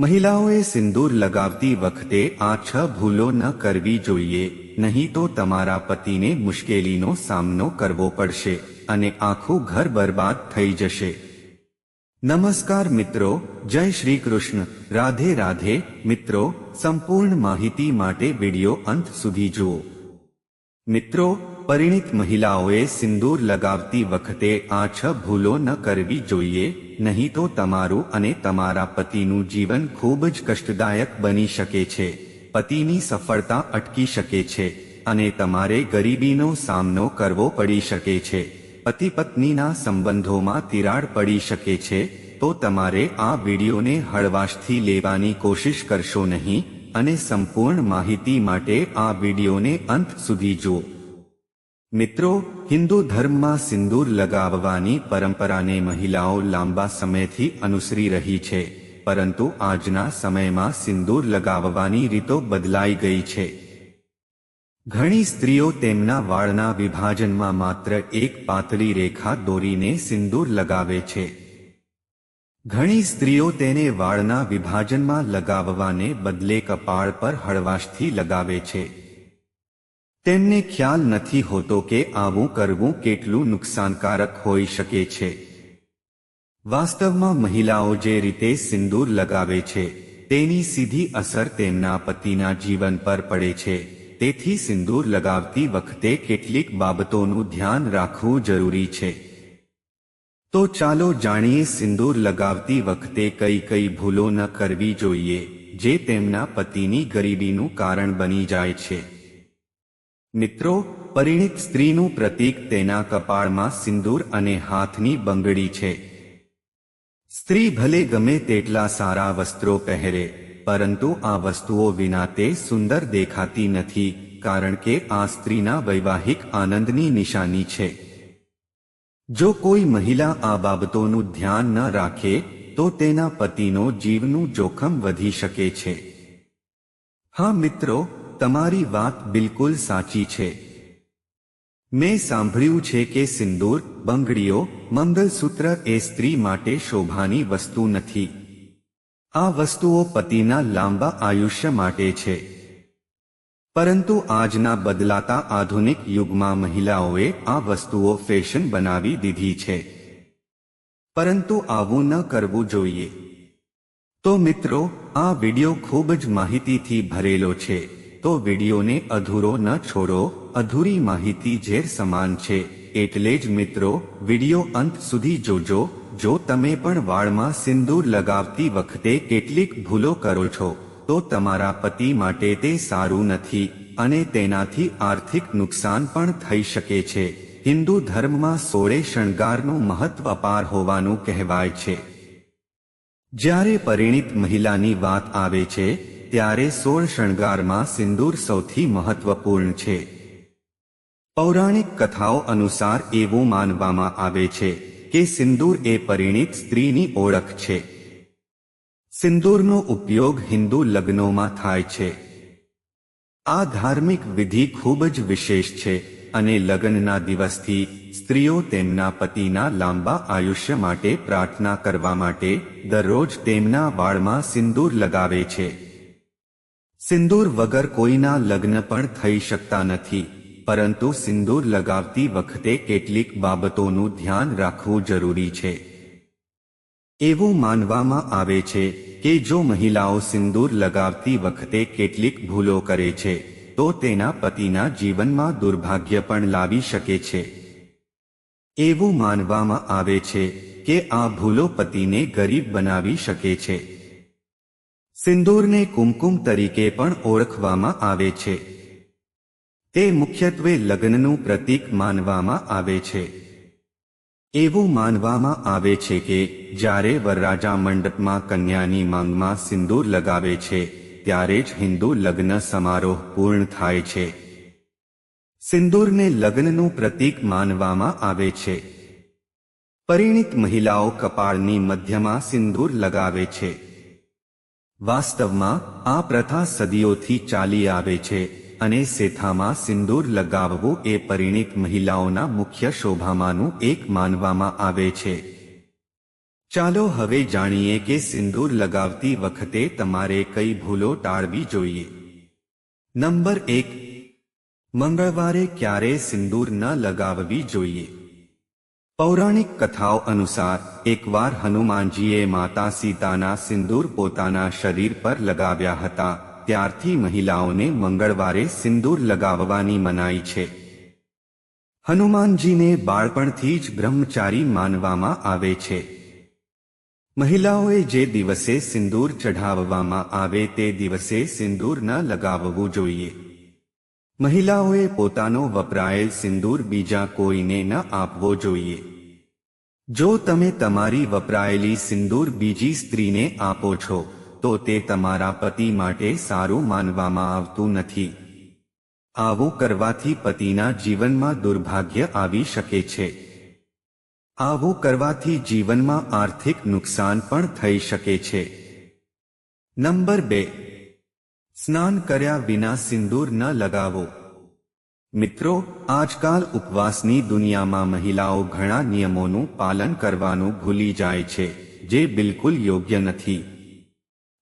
મહિલાઓએ સિંદૂર લગાવતી વખતે આ છ ભૂલો ન કરવી જોઈએ, નહીં તો તમારા પતિને મુશ્કેલીનો સામનો કરવો પડશે અને આખું ઘર બરબાદ થઈ જશે. નમસ્કાર મિત્રો, જય શ્રી કૃષ્ણ. રાધે રાધે મિત્રો, સંપૂર્ણ માહિતી માટે વિડિયો અંત સુધી જુઓ. મિત્રો, પરિણિત મહિલાઓએ સિંદૂર લગાવતી વખતે આ છ ભૂલો ન કરવી જોઈએ નહીં તો તમારું અને તમારા પતિનું જીવન ખૂબ જ કષ્ટદાયક બની શકે છે. પતિની સફળતા અટકી શકે છે અને તમારે ગરીબીનો સામનો કરવો પડી શકે છે. પતિ પત્નીના સંબંધોમાં તિરાડ પડી શકે છે, તો તમારે આ વિડીયોને હળવાશથી લેવાની કોશિશ કરશો નહીં અને સંપૂર્ણ માહિતી માટે આ વિડીયોને અંત સુધી જુઓ. મિત્રો, હિન્દુ ધર્મમાં સિંદૂર લગાવવાની પરંપરાને મહિલાઓ લાંબા સમયથી અનુસરી રહી છે, પરંતુ આજના સમયમાં સિંદૂર લગાવવાની રીતો બદલાઈ ગઈ છે. ઘણી સ્ત્રીઓ તેમના વાળના વિભાજનમાં માત્ર એક પાતળી રેખા દોરીને સિંદૂર લગાવે છે. ઘણી સ્ત્રીઓ તેને વાળના વિભાજનમાં લગાવવાને બદલે કપાળ પર હળવાશથી લગાવે છે. તેમને ખ્યાલ નથી હોતો કે આવું કરવું કેટલું નુકસાનકારક હોઈ શકે છે. વાસ્તવમાં મહિલાઓ જે રીતે સિંદૂર લગાવે છે, તેની સીધી અસર તેમના પતિના જીવન પર પડે છે. તેથી સિંદૂર લગાવતી વખતે કેટલીક બાબતોનું ધ્યાન રાખવું જરૂરી છે. તો ચાલો જાણીએ સિંદૂર લગાવતી વખતે કઈ કઈ ભૂલો ન કરવી જોઈએ, જે તેમના પતિની ગરીબીનું કારણ બની જાય છે. મિત્રો, પરિણિત સ્ત્રીનું પ્રતીક તેના કપાળમાં સિંદૂર અને હાથની બંગડી છે. સ્ત્રી ભલે ગમે તેટલા સારા વસ્ત્રો પહેરે, પરંતુ આ વસ્તુઓ વિના તે સુંદર દેખાતી નથી, કારણ કે આ સ્ત્રીના વૈવાહિક આનંદની નિશાની છે. જો કોઈ મહિલા આ બાબતોનું ધ્યાન ન રાખે, તો તેના પતિનો જીવનું જોખમ વધી શકે છે. હા મિત્રો તમારી વાત બિલકુલ સાચી છે. મેં સાંભળ્યું છે કે સિંદૂર, બંગડીઓ, મંગલસૂત્ર એ સ્ત્રી માટે શોભાની વસ્તુ નથી. આ વસ્તુઓ પતિના લાંબા આયુષ્ય માટે છે. પરંતુ આજના બદલાતા આધુનિક યુગમાં મહિલાઓએ આ વસ્તુઓ ફેશન બનાવી દીધી છે. પરંતુ આવું ન કરવું જોઈએ. તો મિત્રો, આ વિડિયો ખૂબ જ માહિતીથી ભરેલો છે. તો વિડિયોને અધૂરો ન છોડો, અધૂરી માહિતી ઝેર સમાન છે. એટલે જ મિત્રો, વિડિયો અંત સુધી જોજો, જો તમે પણ વાળમાં સિંદૂર લગાવતી વખતે કેટલીક ભૂલો કરો છો, તો તમારા પતિ માટે તે સારું નથી, અને તેનાથી આર્થિક નુકસાન પણ થઈ શકે છે. હિન્દુ ધર્મમાં સોળે શણગારનું મહત્વ અપાર હોવાનું કહેવાય છે. જ્યારે પરિણિત મહિલાની વાત આવે છે ત્યારે સોળ શણગારમાં સિંદૂર સૌથી મહત્વપૂર્ણ છે. પૌરાણિક કથાઓ અનુસાર એવું માનવામાં આવે છે કે સિંદૂર એ પરિણિત સ્ત્રીની ઓળખ છે. સિંદૂરનો ઉપયોગ હિન્દુ લગ્નોમાં થાય છે. આ ધાર્મિક વિધિ ખૂબ જ વિશેષ છે અને લગ્નના દિવસથી સ્ત્રીઓ તેમના પતિના લાંબા આયુષ્ય માટે પ્રાર્થના કરવા માટે દરરોજ તેમના વાળમાં સિંદૂર લગાવે છે. સિંદૂર વગર કોઈના લગ્ન પણ થઈ શકતા નથી, પરંતુ સિંદૂર લગાવતી વખતે કેટલીક બાબતોનું ધ્યાન રાખવું જરૂરી છે. એવું માનવામાં આવે છે કે જો મહિલાઓ સિંદૂર લગાવતી વખતે કેટલીક ભૂલો કરે છે, તો તેના પતિના જીવનમાં દુર્ભાગ્ય પણ લાવી શકે છે. એવું માનવામાં આવે છે કે આ ભૂલો પતિને ગરીબ બનાવી શકે છે. સિંદૂરને કુમકુમ તરીકે પણ ઓળખવામાં આવે છે. તે મુખ્યત્વે લગ્નનું પ્રતીક માનવામાં આવે છે. એવું માનવામાં આવે છે કે, જ્યારે વરરાજા મંડપમાં કન્યાની માંગમાં સિંદૂર લગાવે છે, ત્યારે જ હિન્દુ લગ્ન સમારોહ પૂર્ણ થાય છે. સિંદૂરને લગ્નનું પ્રતીક માનવામાં આવે છે. પરિણિત મહિલાઓ કપાળની મધ્યમાં સિંદૂર લગાવે છે. વાસ્તવમાં, આ પ્રથા સદીઓથી ચાલી આવે છે અને સેથામાં સિંદૂર લગાવવું એ પરિણિત મહિલાઓના મુખ્ય શોભામાંનું એક માનવામાં આવે છે. ચાલો હવે જાણીએ કે સિંદૂર લગાવતી વખતે તમારે કઈ ભૂલો ટાળવી જોઈએ. નંબર એક. મંગળવારે ક્યારે સિંદૂર ન લગાવવી જોઈએ? પૌરાણિક કથાઓ અનુસાર, એકવાર હનુમાનજીએ માતા સીતાના સિંદૂર પોતાના શરીર પર લગાવ્યા હતા, ત્યારથી મહિલાઓને મંગળવારે સિંદૂર લગાવવાની મનાઈ છે. હનુમાનજીને બાળપણથી જ બ્રહ્મચારી માનવામાં આવે છે. મહિલાઓએ જે દિવસે સિંદૂર ચઢાવવામાં આવે તે દિવસે સિંદૂર ન લગાવવું જોઈએ. મહિલાઓએ પોતાનો વપરાયેલ સિંદૂર બીજા કોઈને ન આપવો જોઈએ. જો તમે તમારી વપરાયેલી સિંદૂર બીજી સ્ત્રીને આપો છો, તો તે તમારા પતિ માટે સારું માનવામાં આવતું નથી. આવું કરવાથી પતિના જીવનમાં દુર્ભાગ્ય આવી શકે છે. આવું કરવાથી જીવનમાં આર્થિક નુકસાન પણ થઈ શકે છે. નંબર બે. સ્નાન કર્યા વિના સિંદૂર ન લગાવો. મિત્રો, આજકાલ ઉપવાસની દુનિયામાં મહિલાઓ ઘણા નિયમોનું પાલન કરવાનું ભૂલી જાય છે, જે બિલકુલ યોગ્ય નથી.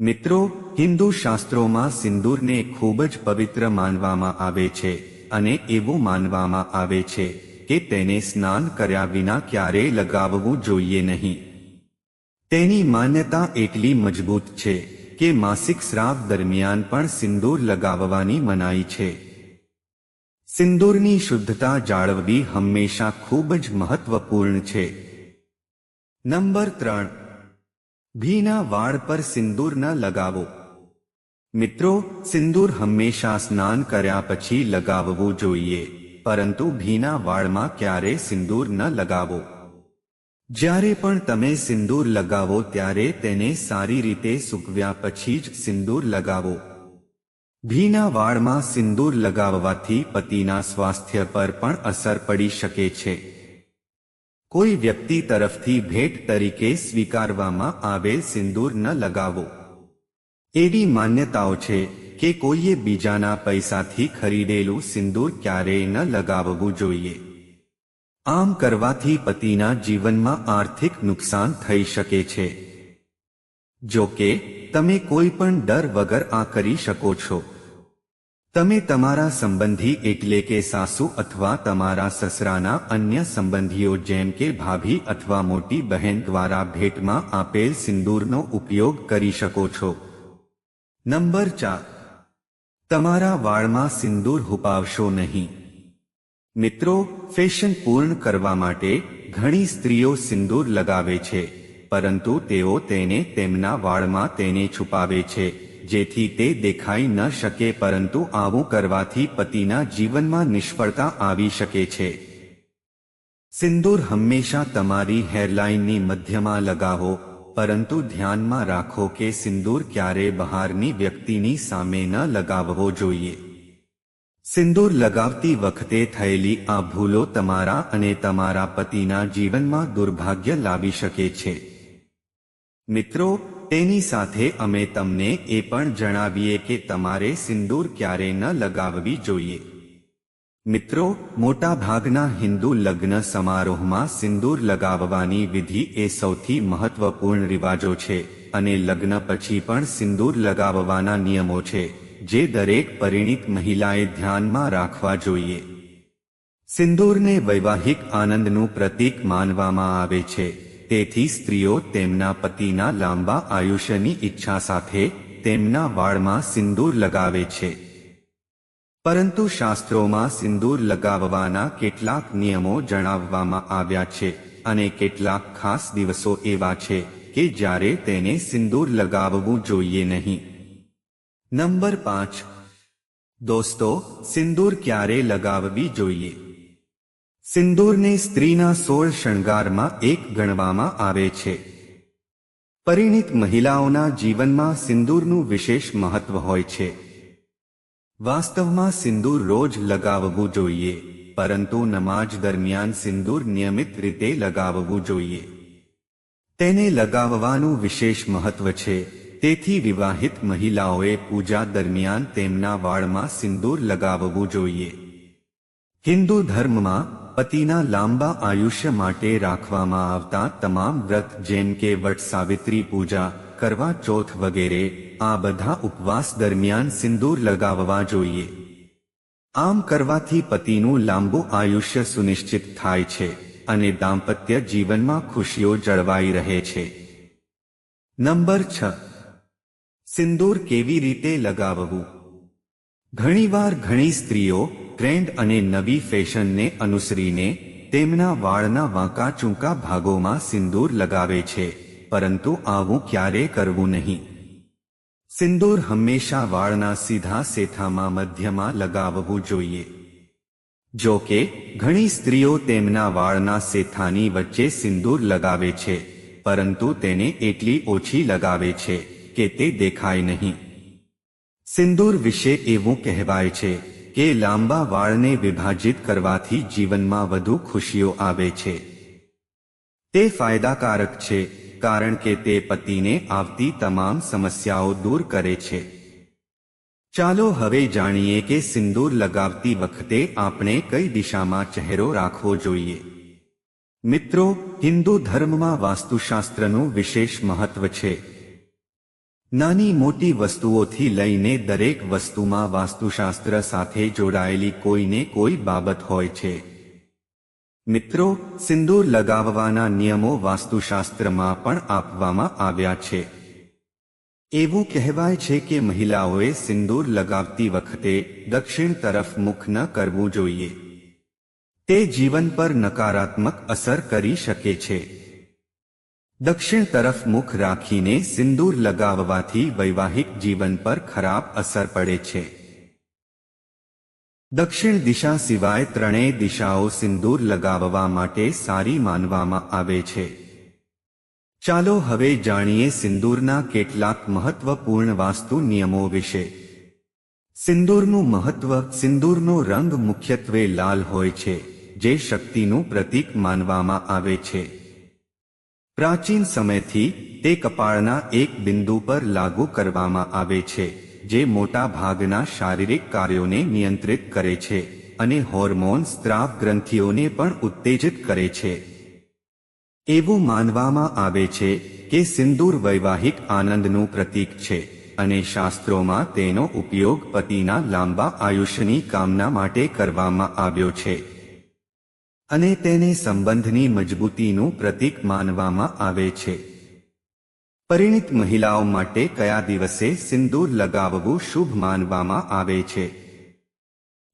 મિત્રો, હિન્દુ શાસ્ત્રોમાં સિંદૂરને ખૂબ જ પવિત્ર માનવામાં આવે છે, અને એવું માનવામાં આવે છે કે તેને સ્નાન કર્યા વિના ક્યારેય લગાવવું જોઈએ નહીં. તેની માન્યતા એટલી મજબૂત છે કે માસિક સ્રાવ દરમિયાન પણ સિંદૂર લગાવવાની મનાઈ છે. સિંદૂરની શુદ્ધતા જાળવવી હંમેશા ખૂબ જ મહત્વપૂર્ણ છે. નંબર ત્રણ. ભીના વાળ પર સિંદૂર ન લગાવો. મિત્રો, સિંદૂર હંમેશા સ્નાન કર્યા પછી લગાવવું જોઈએ, પરંતુ ભીના વાળમાં ક્યારે સિંદૂર ન લગાવો. જ્યારે પણ તમે સિંદૂર લગાવો ત્યારે તેને સારી રીતે સૂકવ્યા પછી જ સિંદૂર લગાવો. ભીના વાળમાં સિંદૂર લગાવવાથી પતિના સ્વાસ્થ્ય પર પણ અસર પડી શકે છે. કોઈ વ્યક્તિ તરફથી ભેટ તરીકે સ્વીકારવામાં આવેલ સિંદૂર ન લગાવો. એવી માન્યતાઓ છે કે કોઈએ બીજાના પૈસાથી ખરીદેલું સિંદૂર ક્યારેય ન લગાવવું જોઈએ. આમ કરવાથી પતિના જીવનમાં આર્થિક નુકસાન થઈ શકે છે. જો કે તમે કોઈ પણ ડર વગર આ કરી શકો છો. તમે તમારા સંબંધી એટલે કે સાસુ અથવા તમારા સસરાના અન્ય સંબંધીઓ જેમ કે ભાભી અથવા મોટી બહેન દ્વારા ભેટમાં આપેલ સિંદૂરનો ઉપયોગ કરી શકો છો. નંબર ચાર. તમારા વાળમાં સિંદૂર હુપાવશો નહીં. મિત્રો ફેશન પૂર્ણ કરવા માટે ઘણી સ્ત્રીઓ સિંદૂર લગાવે છે, પરંતુ તેઓ તેને તેમના વાળમાં તેને છુપાવે છે, જેથી તે દેખાઈ ન શકે પરંતુ આવું કરવાથી પતિના જીવનમાં નિષ્ફળતા આવી શકે છે. સિંદૂર હંમેશા તમારી હેરલાઇનની મધ્યમાં લગાવો, પરંતુ ધ્યાનમાં રાખો કે સિંદૂર ક્યારે બહારની વ્યક્તિની સામે ન લગાવવો જોઈએ. સિંદૂર લગાવતી વખતે થયેલી આ ભૂલો તમારા અને તમારા પતિના જીવનમાં દુર્ભાગ્ય લાવી શકે છે. મિત્રો, તેની સાથે અમે તમને એ પણ જણાવીએ કે તમારે સિંદૂર ક્યારે ન લગાવવી જોઈએ. મિત્રો, મોટાભાગના હિન્દુ લગ્ન સમારોહમાં સિંદૂર લગાવવાની વિધિ એ સૌથી મહત્વપૂર્ણ રિવાજો છે અને લગ્ન પછી પણ સિંદૂર લગાવવાના નિયમો છે. જે દરેક પરિણીત મહિલાએ ધ્યાનમાં રાખવા જોઈએ. સિંદૂરને વૈવાહિક આનંદનું પ્રતીક માનવામાં આવે છે. તેથી સ્ત્રીઓ તેમના પતિના લાંબા આયુષ્યની ઈચ્છા સાથે તેમના વાળમાં સિંદૂર લગાવે છે. પરંતુ શાસ્ત્રોમાં સિંદૂર લગાવવાના કેટલાક નિયમો જણાવવામાં આવ્યા છે અને કેટલાક ખાસ દિવસો એવા છે કે જ્યારે તેને સિંદૂર લગાવવું જોઈએ નહીં. નંબર પાંચ. દોસ્તો, સિંદૂર ક્યારે લગાવવી જોઈએ? સિંદૂરને સ્ત્રીના સોળ શણગારમાં એક ગણવામાં આવે છે. પરિણિત મહિલાઓના જીવનમાં સિંદૂરનું વિશેષ મહત્વ હોય છે. વાસ્તવમાં સિંદૂર રોજ લગાવવું જોઈએ, પરંતુ નમાજ દરમિયાન સિંદૂર નિયમિત રીતે લગાવવું જોઈએ. તેને લગાવવાનું વિશેષ મહત્વ છે. તેથી વિવાહિત મહિલાઓએ પૂજા દરમિયાન તેમના વાળમાં સિંદૂર લગાવવું જોઈએ. હિન્દુ ધર્મમાં પતિના લાંબા આયુષ્ય માટે રાખવામાં આવતા તમામ વ્રત જેમ કે વટ સાવિત્રી પૂજા, કરવા ચોથ વગેરે, આ બધા ઉપવાસ દરમિયાન સિંદૂર લગાવવા જોઈએ. આમ કરવાથી પતિનું લાંબુ આયુષ્ય સુનિશ્ચિત થાય છે અને દાંપત્ય જીવનમાં ખુશીઓ જળવાઈ રહે છે. નંબર છ. સિંદૂર કેવી રીતે લગાવવું? ઘણીવાર ઘણી સ્ત્રીઓ ટ્રેન્ડ અને નવી ફેશનને અનુસરીને તેમના વાળના વાંકા ચૂંકા ભાગોમાં સિંદૂર લગાવે છે, પરંતુ આવું ક્યારે કરવું નહીં. સિંદૂર હંમેશા વાળના સીધા સેથામાં મધ્યમાં લગાવવું જોઈએ. જો કે ઘણી સ્ત્રીઓ તેમના વાળના સેથાની વચ્ચે સિંદૂર લગાવે છે, પરંતુ તેને એટલી ઓછી લગાવે છે. કે તે દેખાય નહીં. સિંદૂર વિશે એવું કહેવાય છે કે લાંબા વાળને વિભાજિત કરવાથી જીવનમાં વધુ ખુશીઓ આવે છે. તે ફાયદાકારક છે, કારણ કે તે પતિને આવતી તમામ સમસ્યાઓ દૂર કરે છે. ચાલો હવે જાણીએ કે સિંદૂર લગાવતી વખતે આપણે કઈ દિશામાં ચહેરો રાખવો જોઈએ. મિત્રો, હિન્દુ ધર્મમાં વાસ્તુશાસ્ત્રનું વિશેષ મહત્વ છે. નાની મોટી વસ્તુઓથી લઈને દરેક વસ્તુમાં વાસ્તુશાસ્ત્ર સાથે જોડાયેલી કોઈને કોઈ બાબત હોય છે. મિત્રો, સિંદૂર લગાવવાના નિયમો વાસ્તુશાસ્ત્રમાં પણ આપવામાં આવ્યા છે. એવું કહેવાય છે કે મહિલાઓએ સિંદૂર લગાવતી વખતે દક્ષિણ તરફ મુખ ન કરવું જોઈએ. તે જીવન પર નકારાત્મક અસર કરી શકે છે. દક્ષિણ તરફ મુખ રાખીને સિંદૂર લગાવવાથી વૈવાહિક જીવન પર ખરાબ અસર પડે છે. દક્ષિણ દિશા સિવાય ત્રણેય દિશાઓ સિંદૂર લગાવવા માટે સારી માનવામાં આવે છે. ચાલો હવે જાણીએ સિંદૂરના કેટલાક મહત્વપૂર્ણ વાસ્તુ નિયમો વિશે. સિંદૂરનું મહત્વ, સિંદૂરનો રંગ મુખ્યત્વે લાલ હોય છે, જે શક્તિનું પ્રતીક માનવામાં આવે છે. પ્રાચીન સમયથી તે કપાળના એક બિંદુ પર લાગુ કરવામાં આવે છે, જે મોટા ભાગના શારીરિક કાર્યોને નિયંત્રિત કરે છે અને હોર્મોન સ્ત્રાવ ગ્રંથિઓને પણ ઉત્તેજિત કરે છે. એવું માનવામાં આવે છે કે સિંદૂર વૈવાહિક આનંદનું પ્રતીક છે અને શાસ્ત્રોમાં તેનો ઉપયોગ પતિના લાંબા આયુષ્યની કામના માટે કરવામાં આવ્યો છે. અને તેને સંબંધની મજબૂતીનું પ્રતીક માનવામાં આવે છે. પરિણિત મહિલાઓ માટે કયા દિવસે સિંદૂર લગાવવું શુભ માનવામાં આવે છે?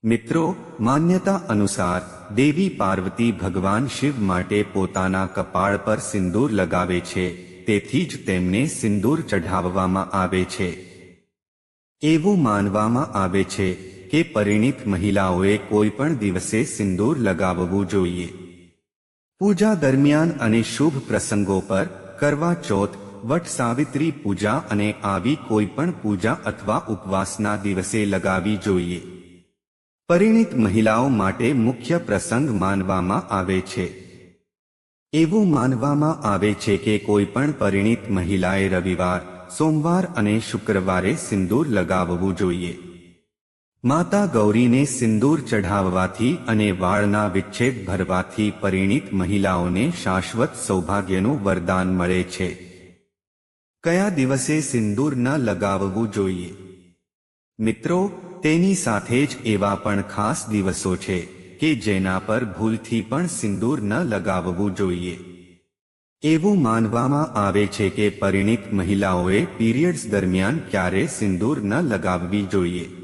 મિત્રો, માન્યતા અનુસાર, દેવી પાર્વતી ભગવાન શિવ માટે પોતાના કપાળ પર સિંદૂર લગાવે છે, તેથી જ તેમને સિંદૂર ચઢાવવામાં આવે છે. એવું માનવામાં આવે છે કે પરિણિત મહિલાઓએ કોઈ પણ દિવસે સિંદૂર લગાવવું જોઈએ. પૂજા દરમિયાન અને શુભ પ્રસંગો પર કરવા ચોથ વટ સાવિત્રી પૂજા અને આવી કોઈ પણ પૂજા અથવા ઉપવાસના દિવસે લગાવી જોઈએ. પરિણીત મહિલાઓ માટે મુખ્ય પ્રસંગ માનવામાં આવે છે. એવું માનવામાં આવે છે કે કોઈ પણ પરિણીત મહિલાએ રવિવાર, સોમવાર અને શુક્રવારે સિંદૂર લગાવવું જોઈએ. માતા ગૌરીને સિંદૂર ચઢાવવાથી અને વાળના વિચ્છેદ ભરવાથી પરિણિત મહિલાઓને શાશ્વત સૌભાગ્યનું વરદાન મળે છે. કયા દિવસે સિંદૂર ન લગાવવું જોઈએ? મિત્રો, તેની સાથે જ એવા પણ ખાસ દિવસો છે કે જેના પર ભૂલથી પણ સિંદૂર ન લગાવવું જોઈએ. એવું માનવામાં આવે છે કે પરિણિત મહિલાઓએ પીરિયડ્સ દરમિયાન ક્યારે સિંદૂર ન લગાવવી જોઈએ.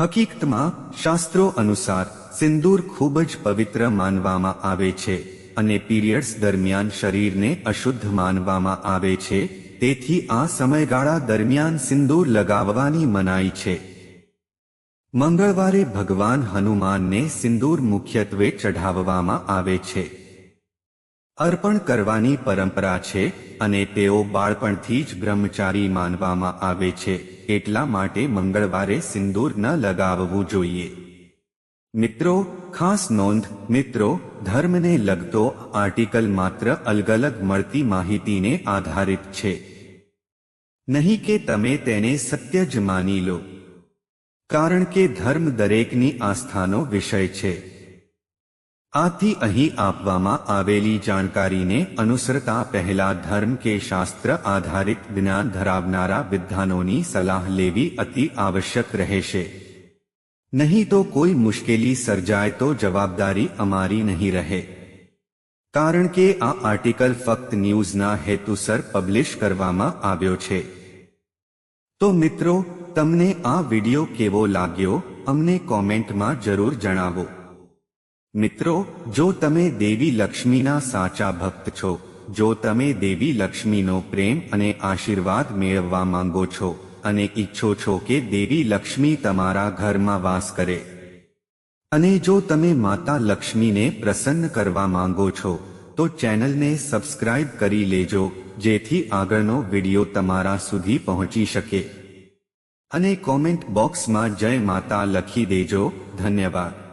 હકીકતમાં શાસ્ત્રો અનુસાર સિંદૂર ખૂબ જ પવિત્ર માનવામાં આવે છે અને પીરિયડ્સ દરમિયાન શરીરને અશુદ્ધ માનવામાં આવે છે, તેથી આ સમયગાળા દરમિયાન સિંદૂર લગાવવાની મનાઈ છે. મંગળવારે ભગવાન હનુમાનને સિંદૂર મુખ્યત્વે ચઢાવવામાં આવે છે. અર્પણ કરવાની પરંપરા છે અને તેઓ બાળપણથી જ બ્રહ્મચારી માનવામાં આવે છે. એટલા માટે મંગળવારે સિંદૂર ન લગાવવું જોઈએ. મિત્રો, ખાસ નોંધ, મિત્રો, ધર્મને લગતો આર્ટિકલ માત્ર અલગ અલગ મળતી માહિતીને આધારિત છે. નહીં કે તમે તેને સત્ય જ માની લો. કારણ કે ધર્મ દરેકની આસ્થાનો વિષય છે. આથી અહીં આપવામાં આવેલી જાણકારીને અનુસરતા પહેલા ધર્મ કે શાસ્ત્ર આધારિત જ્ઞાન ધરાવનારા વિદ્વાનોની સલાહ લેવી અતિ આવશ્યક રહેશે. નહીં તો કોઈ મુશ્કેલી સર્જાય તો જવાબદારી અમારી નહીં રહે. કારણ કે આ આર્ટિકલ ફક્ત ન્યૂઝના હેતુસર પબ્લિશ કરવામાં આવ્યો છે. તો મિત્રો, તમને આ વિડિયો કેવો લાગ્યો? અમને કોમેન્ટમાં જરૂર જણાવો. મિત્રો, જો તમે દેવી લક્ષ્મીના સાચા ભક્ત છો, જો તમે દેવી લક્ષ્મીનો પ્રેમ અને આશીર્વાદ મેળવવા માંગો છો અને ઈચ્છો છો કે દેવી લક્ષ્મી તમારા ઘરમાં વાસ કરે. અને જો તમે માતા લક્ષ્મીને પ્રસન્ન કરવા માંગો છો, તો ચેનલને સબસ્ક્રાઇબ કરી લેજો, જેથી આગળનો વિડિયો તમારા સુધી પહોંચી શકે. અને કોમેન્ટ બોક્સમાં જય માતા લખી દેજો. ધન્યવાદ.